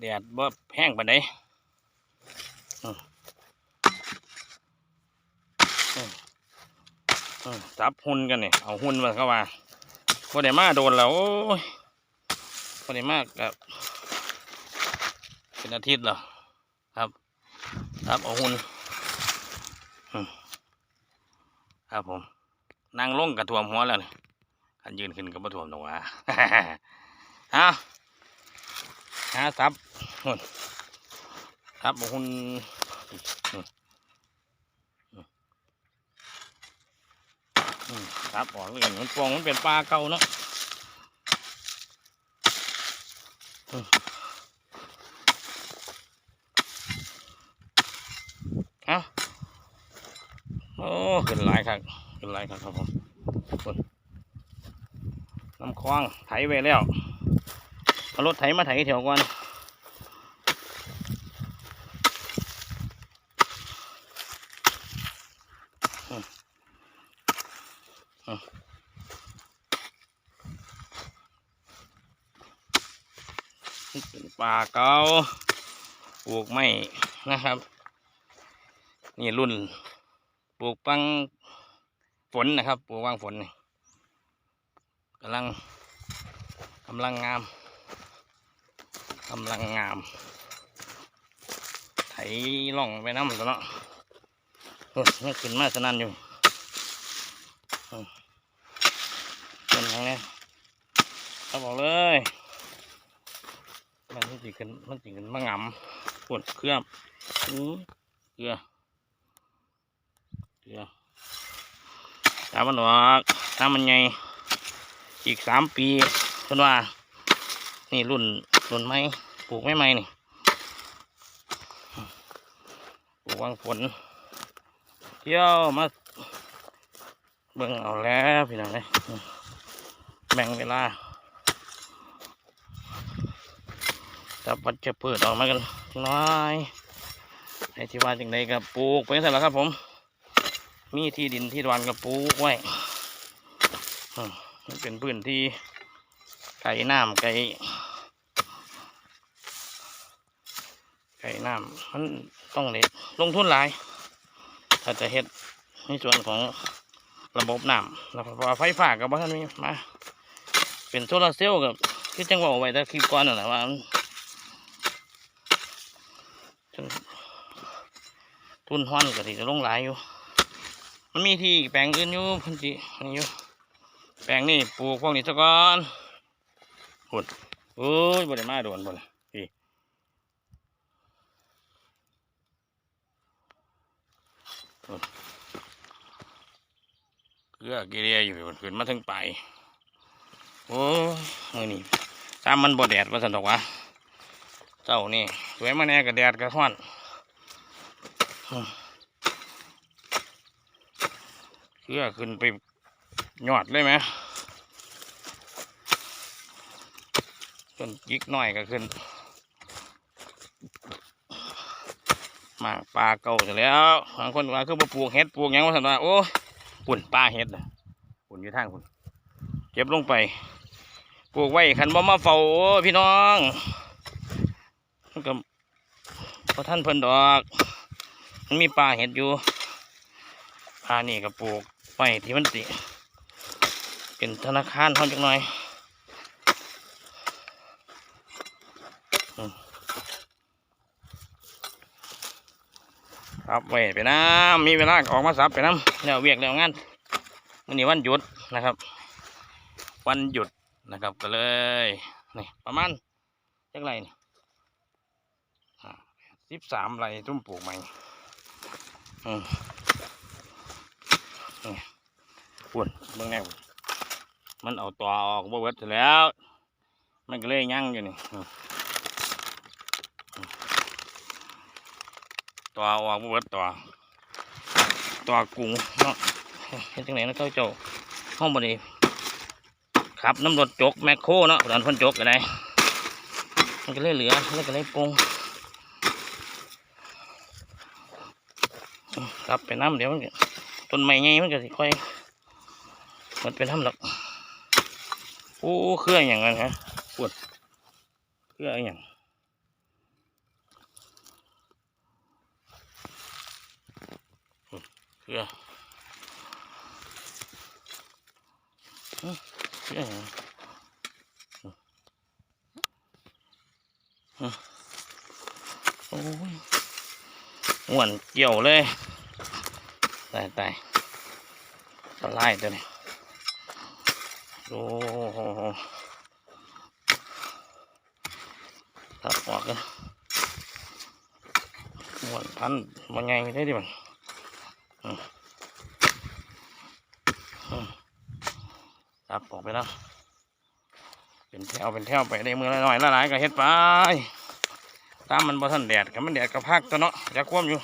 แดดบ่แห้งปานใดจับหุ่นกันนี่เอาหุ่นมาเข้ามาบ่ได้มาโดนแล้วโอ้ยบ่ได้มากับเป็นอาทิตย์แล้วครับ ครับเอาหุ่นครับผมนั่งลงกระท่วมหัวแล้วนี่คันยืนขึ้นก็บ่ท่วมตรงว่าฮะ หาซับหุ่นครับเอาหุ่นอืมอืมอืมครับออกเลยมันปองมันเป็นปลาเก่าเนาะอืมเอ้าโอ้ขึ้นหลายครับขึ้นหลายครับครับผมน้ำคลองไถไวแล้ว เอารถไถมาไถแถวก่อนป่าเกาปลูกไม้นะครับ นี่รุ่น ปลูกปังฝนนะครับ ปลูกวางฝนกำลังกำลังงาม กำลังงาม ไถล่องไปน้ำตัวเนาะโอ้ยมันขึ้นมาสนั่นอยู่เป็นไงเนี่ยเอาบอกเลย มันสิขึ้นมันสิขึ้นมางำปวดเครื่องอื้เกลือเดี๋ยวตามมันออกตามันไงอีกสามปีเพิ่นว่า นี่รุ่นรุ่นไม้ปลูกไม้ไม้นี่ปลูกวางฝนเที่ยวมาเบิ่งเอาแล้วพี่น้องเลยแบ่งเวลาจับวัดจะเปิดออกมากันน้อยให้ที่ว่าจังใดก็ปลูกไปเสร็จแล้วครับผม มีที่ดินที่ดอนกระปูกไว้มันเป็นพื้นที่ไก่น้ำไก่ไก่ น้ำมันต้องเด็ดลงทุนหลายถ้าจะเฮ็ดในส่วนของระบบน้ำแล้วก็ไฟฟ้ากับบ้านมีมาเป็นโซลาร์เซลล์กับคือจังหวะเอาไว้แต่คลิปก่อนน่ะว่าทุนห้อนก็ที่จะลงหลายอยู่ มันมีที่แปลงอื่นอยู่พันธิอันนี้อยู่แปลงนี่ปลูกพวกนี้ซะก่อนหุ่นโอ้ยบ่ได้มาโดนบ่เลยพี่หุ่น เกลือเกลียอยู่ขึ้นมาถึงไปโอ้ยนี่ตามมันบ่แดดว่าสันดอกวะเจ้านี่สวยมาแน่กับแดดกับห้อนอืมเพื่อขึ้นไปหยอดเลยไหมต้นยิกหน่อยก็ขึ้น มาปลาเก่าเสร็จแล้วบางคนว่าคือมาปลูกเห็ดปลูกยังว่าสันว่าโอ้ปุ่นปลาเห็ดนะปุ่นอยู่ทางปุ่นเก็บลงไปปลูกไว้ขันบ่มาเฝ้าโอ้พี่น้องมันก็พอท่านเพิ่นดอก มันมีปลาเห็ดอยู่ปลานี่ก็ปลูกไปที่มันติเป็นธนาคารเขาจังหน่อย ครับไว้ไปน้ำมีเวลาออกมาสับไปน้ำแล้วเวียกแล้วงานวันนี้วันหยุดนะครับ วันหยุดนะครับก็เลยนี่ประมาณจักไรนี่สิบสามไรตุ้มปลูกใหม่อืมปุ่นเบิ่งแน่มันเอาตัวออกบ่เบิดเสร็จแล้ว มันก็เลยยั่งอยู่นี่อืมอืม ตัวออกบ่เบิดตัวตัวกุ้งเนาะเฮ็ดจังไหนนะเจ้าเจ้าห้องบ่ได้ขับน้ำรถจกแมคโครเนาะตอนพ่นจกก็ได้มันก็เลยเหลือแล้วก็เลยปรุงกลับไปน้ำเดี๋ยวมันต้นไม้ไงมันก็สิค่อยมันเป็นทำหรอกโอ้เครื่องอย่างนั้นฮะปวดเพื่ออย่างเพื่ออื้อเพื่ออหย่างอื้อ โอ้ยอ้วนเกี่ยวเลย ตายตายสลายตัวนี้โอ้โหตัดออกกันหมดพันมันไงได้ดิมันตัดออกไปแล้ว เป็นแถวเป็นแถวไปได้มือละหน่อยละหลายก็เฮ็ดไปตามมันบ่ทันแดดกับมันแดดกับพักตัวเนาะจะคว่ำอยู่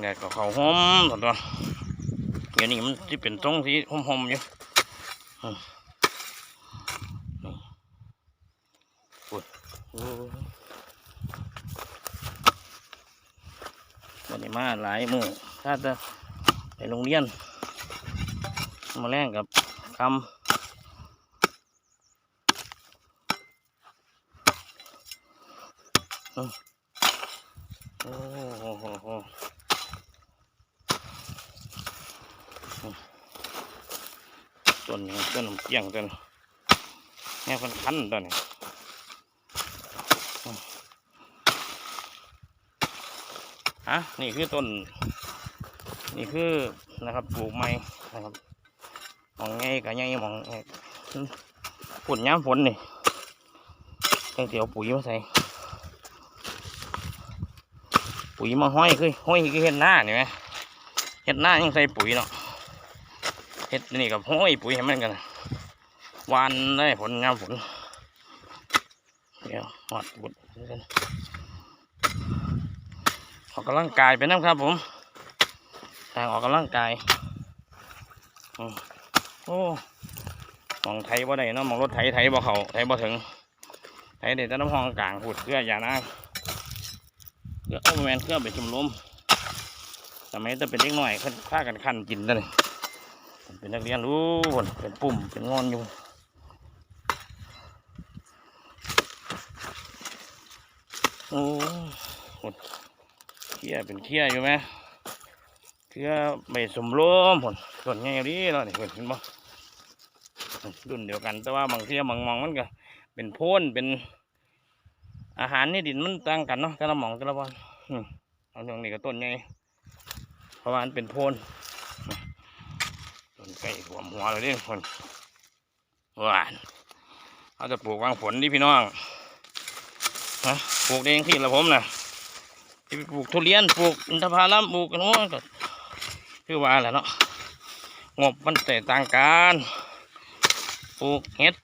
แดดกับเขาหอมตัวตัวเดี๋ยวนี้มันที่เป็นตรงที่หอมๆอยู่โอ้วันนี้มาหลายมือถ้าจะไปโรงเรียน มาแรงกับคำโอ้โหโหโหต้นนี้ต้นเกี่ยงต้นเนี่ยมันคันต้นนี้ฮะนี่คือต้น นี่คือนะครับปลูกไม้นะครับ มองไงกับไงมองฝนย้ำฝนนี่ตั้งเตียวปุ๋ยมาใส่ปุ๋ยมาห้อยคือห้อยคือเห็ดหน้านี่ไหมเห็ดหน้ายังใส่ปุ๋ยเนาะเห็ดนี่กับห้อยปุ๋ยให้มันกันวานได้ผลย้ำฝนเดี๋ยวหอดบุดกันออกกำลังกายไปนะครับผมทางออกกำลังกายอืม โอ้มองไทยบ่ได้เนาะมองรถไถไถบ่เขาไถบ่ถึงไถเด็ดแต่น้ำห้องกลางพูดเครืออย่านะเครือโอ้แมนเครือไปจุ่มลมสมัยจะเป็นเด็กหน่อยขึ้นพากันขันกินเลยเป็นนักเรียนรู้ผลเป็นปุ่มเป็นงอนอยู่โอ้หดเคี้ยเป็นเคี้ยอยู่ไหมเคี้ยใบสมโลมผลส่วนใหญ่ดีเนาะนี่เห็นบ่ รุ่นเดียวกัน แต่ว่าบางเที่ยบางมองมันก็ เป็นโพนเป็นอาหารในดินมันต่างกันเนาะแต่ละหมองแต่ละบอนอืมเอาตรงนี้ก็ต้นใหญ่เพราะว่ามันเป็นโพนต้นไก่หัวหัวเลยนี่คนหวานเขาจะปลูกวางฝนดิพี่น้องฮะปลูกเองที่ละผมนะที่ปลูกทุเรียนปลูกอินทผลัมปลูกกันโอ้ก็คือว่าแหละเนาะงบมันแตกต่างกัน ปลูกเห็ด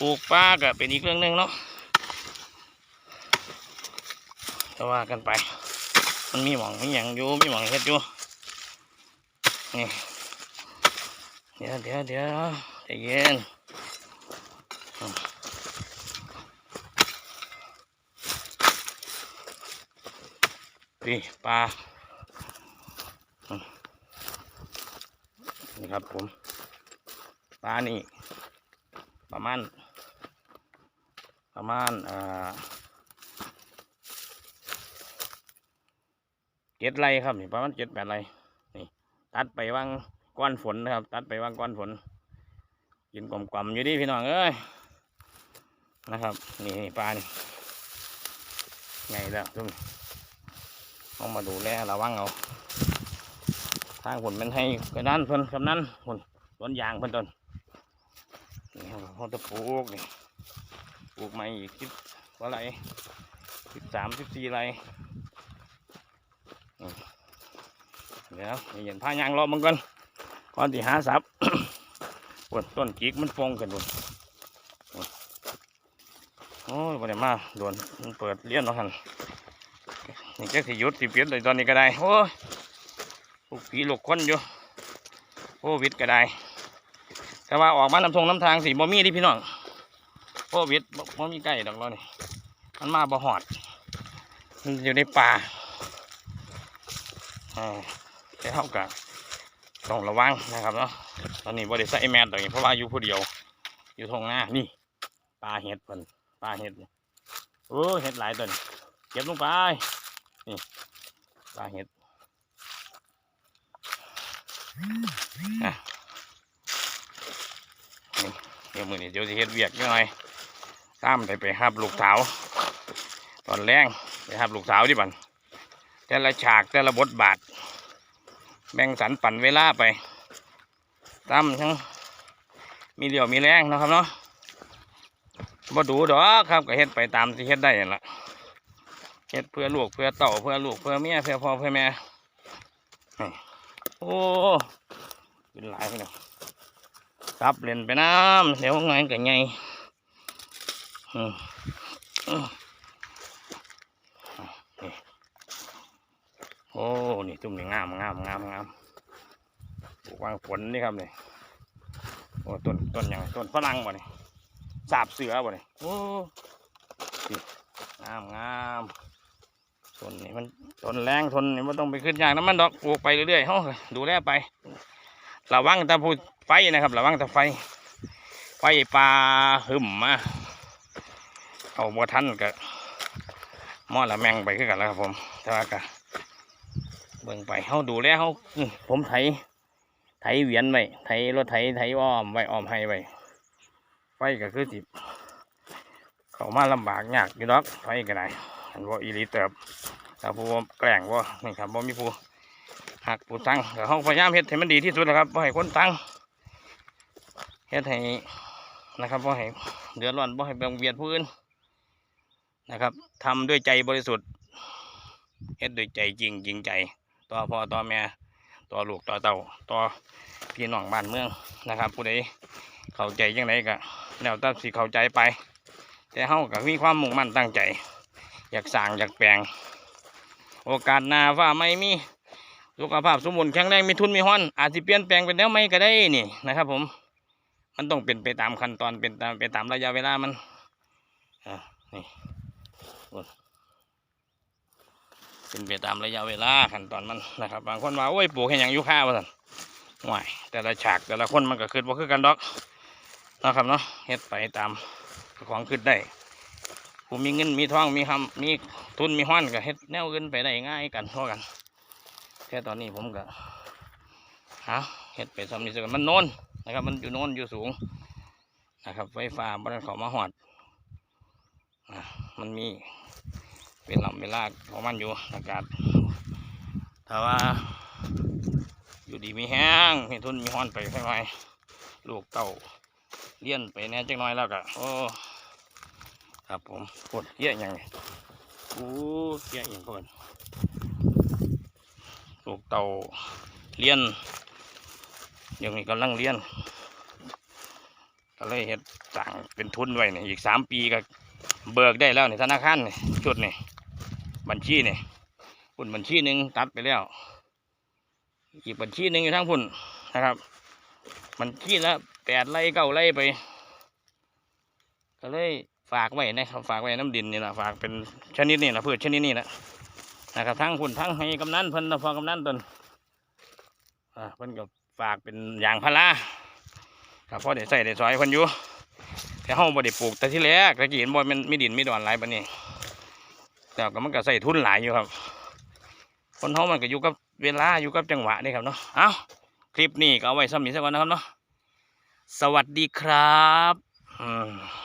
ปลูกปลาก็เป็นอีกเรื่องหนึ่งเนาะก็ว่ากันไป มันมีหมองมีอย่างอยู่มีหมองเห็ดอยู่นี่เดี๋ยวเดี๋ยวเดี๋ยวใจเย็นนี่ปลานี่ครับผมปลานี่ ประมาณ ประมาณอ่าเจ็ดไรครับนี่ประมาณเจ็ดแปดไรนี่ตัดไปวางก้อนฝนนะครับ ตัดไปวางก้อนฝนกินกลมๆอยู่ดิพี่น้องเอ้ยนะครับ นี่นปลานี่ไงแล้วทุกต้องมาดูแลระวังเอาทางผลเป็นให้กระนั้นเพิ่นกำนั้นผลต้นยางเพิ่นต้น นี่ครับเขาจะปลูกนี่ปลูกใหม่อีกสิบกว่าไรสิบสามสิบสี่ไรเดี๋ยวเห็นผ้ายางรอบมันก่อนก่อนที่หาสับปวดต้นจิกมันฟงกันดูโอ้ยวันนี้มาโดนมันเปิดเลี้ยนเนาะฮันนี่แกสิยุดสิเปลี่ยนเลยตอนนี้ก็ได้โอ้ยลูกผีลูกคนอยู่โควิดก็ได้ แต่ว่าออกมาน้ำทงน้ำทางสิบ่มีดิพี่น้องโควิดบ่บ่มีใกล้ดอกเรานี่มันมาบ่หอด มันอยู่ในป่าอ่าแต่เท่ากับต้องระวังนะครับเนาะตอนนี้บ่ได้ใส่แมสดอกนี้เพราะว่าอยู่ผู้เดียว อยู่ทงหน้านี่ปลาเห็ดเพิ่นปลาเห็ดโอ้เห็ดหลายตัวนี่เก็บลงไปนี่ปลาเห็ดอะ เดี๋ยวมือนี้เดี๋ยวจะเห็ดเวียกยังไงตามไปไปหับลูกสาว ตอนแรงไปหับลูกสาวดิบันแต่ละฉากแต่ละบทบาท แบ่งสรรปั่นเวลาไปตามทั้งมีเดียวมีแรงนะครับเนาะบ่ดูดอกครับก็เฮ็ดไปตามที่เฮ็ดได้นั่นละเฮ็ดเพื่อลูกเพื่อเต่าเพื่อลูกเพื่อเมียเพื่อพ่อเพื่อแม่โอ้เป็นหลายไปเลย รับเล่นไปน้ำเดี๋ยวไงก็ไงอืมอืมนี่โอ้ นี่ตุ้มนี่งามงามงามงามวางฝนนี่ครับนี่โอ้ต้นต้นยังต้นฝรั่งบ่นี่สาบเสือบ่นี่โอ้งามงามต้นนี่มันต้นแรงทนนี่มันต้องไปขึ้นยากน้ำมันดอกปลูกไปเรื่อยๆเฮาดูแลไประวังแตะพู ไฟนะครับระวังแตะไฟ ไฟปลาหึมมาเอาบัวทันกับหม้อละแมงไปขึ้นกันแล้วครับผมแต่ว่าก็เบิ่งไปเฮาดูแลเฮาผมไถไถเวียนไว้ไถรถไถไถอ้อมไว้อ้อมให้ไว้ไฟก็คือสิเขามาลำบากยากอยู่ดอกไฟก็ได้อันว่าอีหลีเติบแต่ผู้แกล้งว่านี่ครับบ่มีผู้หักผู้ตั้งก็เฮาพยายามเฮ็ดให้มันดีที่สุดนะครับบ่ให้คนตั้ง ฮ็ดให้นะครับบ่ให้เดือดร้อนบ่ให้เบียดเบียนผู้อื่นนะครับทำด้วยใจบริสุทธิ์เฮ็ดด้วยใจจริงจริงใจ ต่อพ่อต่อแม่ต่อลูกต่อเต่าต่อพี่น้องบ้านเมืองนะครับ ผู้ใดเข้าใจยังไงก็แล้วแต่สิเข้าใจไป แต่เฮาก็มีความมุ่งมั่นตั้งใจ อยากสร้างอยากแปลง โอกาสหน้าว่าไม่มีสุขภาพสมบูรณ์แข็งแรงมีทุนมีห้อนอาจจะเปลี่ยนแปลงเป็นแนวใหม่ก็ได้นี่นะครับผม มันต้องเป็นไปตามขั้นตอนเป็นตามไปตามระยะเวลามันอ่านี่โอ้ยเป็นไปตามระยะเวลาขั้นตอนมันนะครับ บางคนว่าโอ้ยปลูกแค่ยังอยุค่าวะสันห่วยแต่ละฉากแต่ละคนมันก็คือว่าคือกันดอกนะครับเนาะเฮ็ดไปตามของขึ้นได้ผู้มีเงินมีทองมีคำมีทุนมีห้อนก็เฮ็ดแนวอื่นไปได้ง่ายกันเท่ากันแค่ตอนนี้ผมก็หาเฮ็ดไปสำนีสกันมันโนน นะครับ มันอยู่โน้นอยู่สูงนะครับ ไฟฟ้าบริเวณเขามาหอดอะมันมีเวลาเวลาของมันอยู่อากาศถ้าว่า อยู่ดีมีแห้งมีทุนมีห้อนไปค่อยๆลูกเต่าเลี้ยนไปแน่จักหน้อยแล้วก็โอ้ครับผมปวดเยอะอย่างนี้โอ้เยอะอย่างคนลูกเต่าเลี้ยน เดี๋ยวนี้กำลังเรียนก็เลยเฮ็ดสั่งเป็นทุนไว้เนี่ยอีกสามปีก็เบิกได้แล้วในธนาคารนี่ชุดนี่บัญชีนี่พุ่นบัญชีหนึ่งตัดไปแล้ว อีกบัญชีหนึ่งอยู่ทั้งพุ่นนะครับ บัญชีละแปดไร่เก้าไร่ไป ก็เลยฝากไว้นะครับฝากไว้น้ำดินนี่แหละฝากเป็นชนิดนี่แหละพืชชนิดนี้แหละนะครับทั้งพุ่นทั้งให้กำนันเพิ่นนะพอกำนันตนอ่าเพิ่นก็ ฝากเป็นยางพาราครับพอได้ใส่ได้ซอยเพิ่นอยู่แต่เฮาบ่ได้ปลูกแต่ที่แรกตะกี้เห็นบ่แมันมีดินมีดอนหลายปานนี้แต่ก็มันก็ใส่ทุนหลายอยู่ครับ คนเฮามันก็อยู่กับเวลาอยู่กับจังหวะนี่ครับเนาะเอ้าคลิปนี้ก็เอาไว้ซ้ำนี้ซะก่อนนะครับเนาะสวัสดีครับ